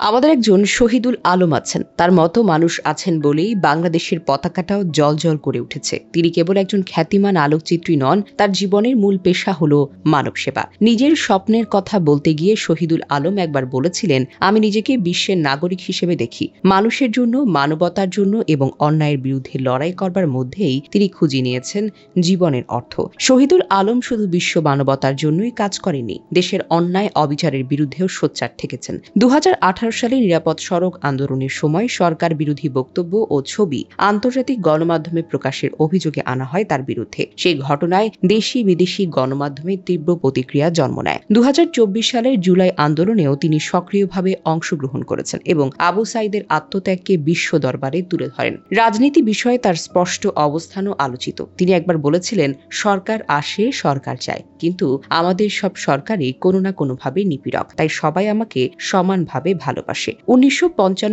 আমাদের একজন শহীদুল আলম আছেন। তার মতো মানুষ আছেন বলেই বাংলাদেশের পতাকাটাও জলজল করে উঠেছে। তিনি কেবল একজন খ্যাতিমান আলোকচিত্রী নন, তার জীবনের মূল পেশা হল মানব সেবা। নিজের স্বপ্নের কথা বলতে গিয়ে শহীদুল আলম একবার বলেছিলেন, আমি নিজেকে বিশ্বের নাগরিক হিসেবে দেখি। মানুষের জন্য, মানবতার জন্য এবং অন্যায়ের বিরুদ্ধে লড়াই করবার মধ্যেই তিনি খুঁজে নিয়েছেন জীবনের অর্থ। শহীদুল আলম শুধু বিশ্ব মানবতার জন্যই কাজ করেননি, দেশের অন্যায় অবিচারের বিরুদ্ধেও সোচ্চার থেকেছেন। দু হাজার আঠারো সালে নিরাপদ সড়ক আন্দোলনের সময় সরকার বিরোধী বক্তব্য ও ছবি আন্তর্জাতিক গণমাধ্যমে প্রকাশের অভিযোগে আনা হয় তার বিরুদ্ধে। সেই ঘটনায় দেশি বিদেশি গণমাধ্যমে তীব্র প্রতিক্রিয়া জন্ম নেয়। দু হাজার চব্বিশ সালের জুলাই আন্দোলনেও তিনি সক্রিয়ভাবে অংশগ্রহণ করেছেন এবং আবু সাইদের আত্মত্যাগকে বিশ্ব দরবারে তুলে ধরেন। রাজনীতি বিষয়ে তার স্পষ্ট অবস্থানও আলোচিত। তিনি একবার বলেছিলেন, সরকার আসে, সরকার চায় কিন্তু আমাদের সব সরকারই কোনো না কোনোভাবে নিপীড়ক। তাই সবাই আমাকে সমানভাবে ভালোবাসে উনিশশো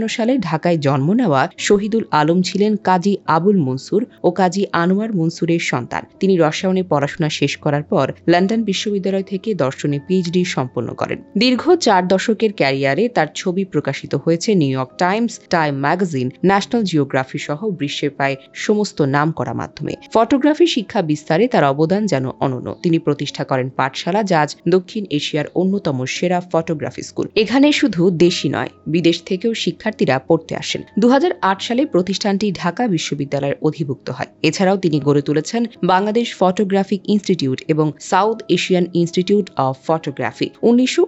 সালে ঢাকায় জন্ম নেওয়া শহীদুল আলম ছিলেন কাজী আবুল মনসুর ও কাজী আনোয়ার মনসুরের সন্তান। তিনি রসায়নে পড়াশোনা শেষ করার পর লন্ডন বিশ্ববিদ্যালয় থেকে দর্শনে পিএইচডি সম্পন্ন করেন। দীর্ঘ চার দশকের ক্যারিয়ারে তার ছবি প্রকাশিত হয়েছে New York Times, time magazine, national geography সহ বিশ্বের প্রায় সমস্ত নাম করা মাধ্যমে। ফটোগ্রাফি শিক্ষা বিস্তারে তার অবদান যেন অনন্য। তিনি প্রতিষ্ঠা করেন পাঠশালা, যা আজ দক্ষিণ এশিয়ার অন্যতম সেরা ফটোগ্রাফি স্কুল। এখানে শুধু দেশি নয়, বিদেশ থেকেও শিক্ষার্থীরা পড়তে আসেন। দু হাজার আট সালে প্রতিষ্ঠানটি ঢাকা বিশ্ববিদ্যালয়ের অধিভুক্ত হয়। এছাড়াও তিনি গড়ে তুলেছেন বাংলাদেশ ফটোগ্রাফিক ইনস্টিটিউট এবং South Asian institute of photography উনিশশো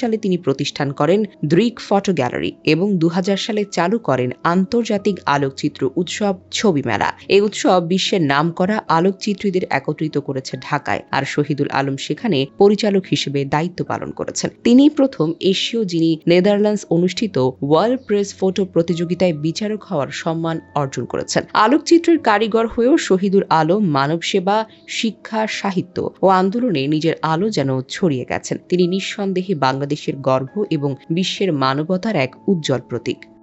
সালে তিনি প্রতিষ্ঠান করেন দ্রিক ফটো গ্যালারি এবং দু হাজার সালে চালু করেন আন্তর্জাতিক আলোকচিত্র উৎসব ছবি মেলা। এই উৎসব বিশ্বের নামকরা আলোকচিত্রীদের একত্রিত করেছে ঢাকায় আর শহীদুল আলম সেখানে পরিচালক হিসেবে দায়িত্ব পালন করেছেন। তিনি প্রথম এশীয় যিনি নেদারল্যান্ডস অনুষ্ঠিত ওয়ার্ল্ড প্রেস ফটো প্রতিযোগিতায় বিচারক হওয়ার সম্মান অর্জন করেছেন। আলোকচিত্রের কারিগর হয়েও শহীদুল আলম মানব সেবা, শিক্ষা, সাহিত্য ও আন্দোলনে নিজের আলো যেন ছড়িয়ে গেছেন। তিনি নিঃসন্দেহে বাংলাদেশের গর্ব এবং বিশ্বের মানবতার এক উজ্জ্বল প্রতীক।